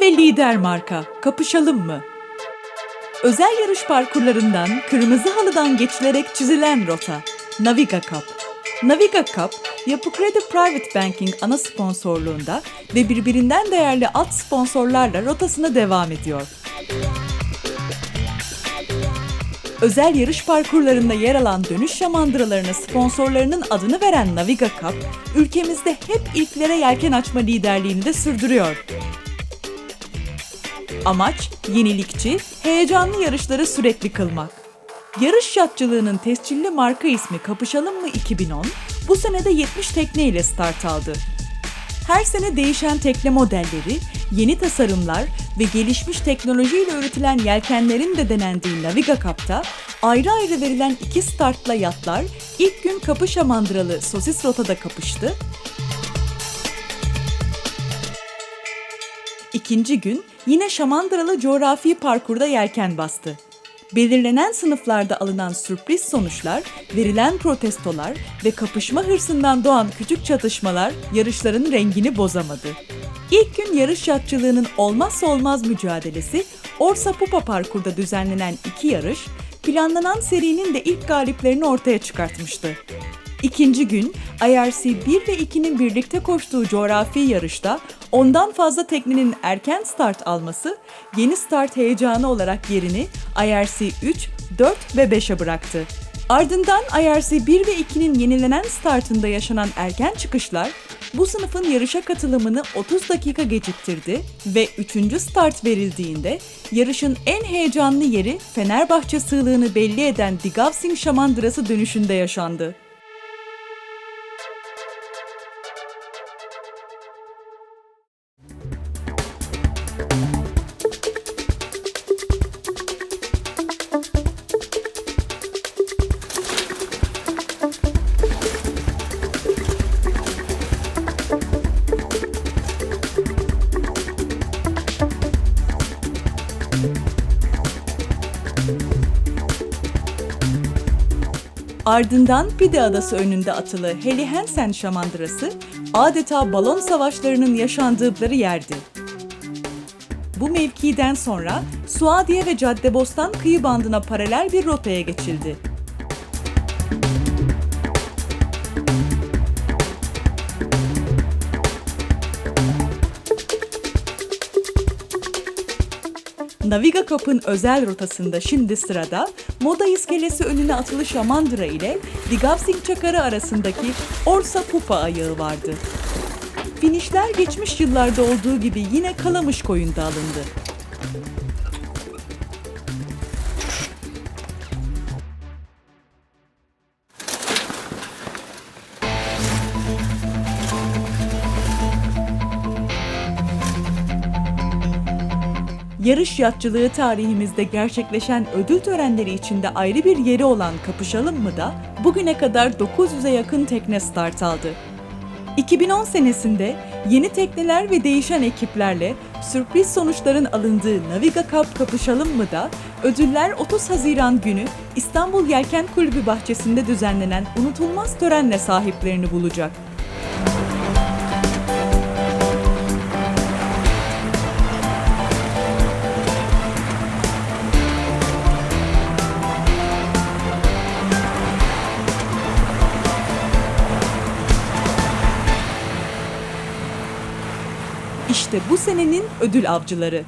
ve lider marka kapışalım mı? Özel yarış parkurlarından kırmızı halıdan geçilerek çizilen rota Naviga Cup. Naviga Cup, Yapı Kredi Private Banking ana sponsorluğunda ve birbirinden değerli alt sponsorlarla rotasına devam ediyor. Özel yarış parkurlarında yer alan dönüş şamandıralarına sponsorlarının adını veren Naviga Cup, ülkemizde hep ilklere yelken açma liderliğini de sürdürüyor. Amaç yenilikçi, heyecanlı yarışları sürekli kılmak. Yarış yatçılığının tescilli marka ismi Kapışalım mı 2010, bu senede 70 tekne ile start aldı. Her sene değişen tekne modelleri, yeni tasarımlar ve gelişmiş teknolojiyle üretilen yelkenlerin de denendiği Naviga Cup'ta ayrı ayrı verilen iki startla yatlar ilk gün Kapı Şamandıralı Sosis Rota'da kapıştı. İkinci gün yine Şamandıralı coğrafi parkurda yelken bastı. Belirlenen sınıflarda alınan sürpriz sonuçlar, verilen protestolar ve kapışma hırsından doğan küçük çatışmalar yarışların rengini bozamadı. İlk gün yarış yatçılığının olmazsa olmaz mücadelesi Orsa Pupa parkurda düzenlenen iki yarış, planlanan serinin de ilk galiplerini ortaya çıkartmıştı. İkinci gün IRC 1 ve 2'nin birlikte koştuğu coğrafi yarışta ondan fazla teknenin erken start alması yeni start heyecanı olarak yerini IRC 3, 4 ve 5'e bıraktı. Ardından IRC 1 ve 2'nin yenilenen startında yaşanan erken çıkışlar bu sınıfın yarışa katılımını 30 dakika geciktirdi ve 3. start verildiğinde yarışın en heyecanlı yeri Fenerbahçe sığlığını belli eden Digavsing Şamandırası dönüşünde yaşandı. Ardından Pide Adası önünde atılı Heli Hansen şamandırası adeta balon savaşlarının yaşandıkları yerdi. Bu mevkiden sonra Suadiye ve Caddebostan kıyı bandına paralel bir rotaya geçildi. Naviga Cup'ın özel rotasında şimdi sırada Moda iskelesi önüne atılı Şamandıra ile Digavsing Çakarı arasındaki Orsa Pupa ayağı vardı. Finişler geçmiş yıllarda olduğu gibi yine Kalamış koyunda alındı. Yarış yatçılığı tarihimizde gerçekleşen ödül törenleri içinde ayrı bir yeri olan Kapışalım mı da bugüne kadar 900'e yakın tekne start aldı. 2010 senesinde yeni tekneler ve değişen ekiplerle sürpriz sonuçların alındığı Naviga Cup Kapışalım mı da ödüller 30 Haziran günü İstanbul Yelken Kulübü bahçesinde düzenlenen unutulmaz törenle sahiplerini bulacak. İşte bu senenin ödül avcıları.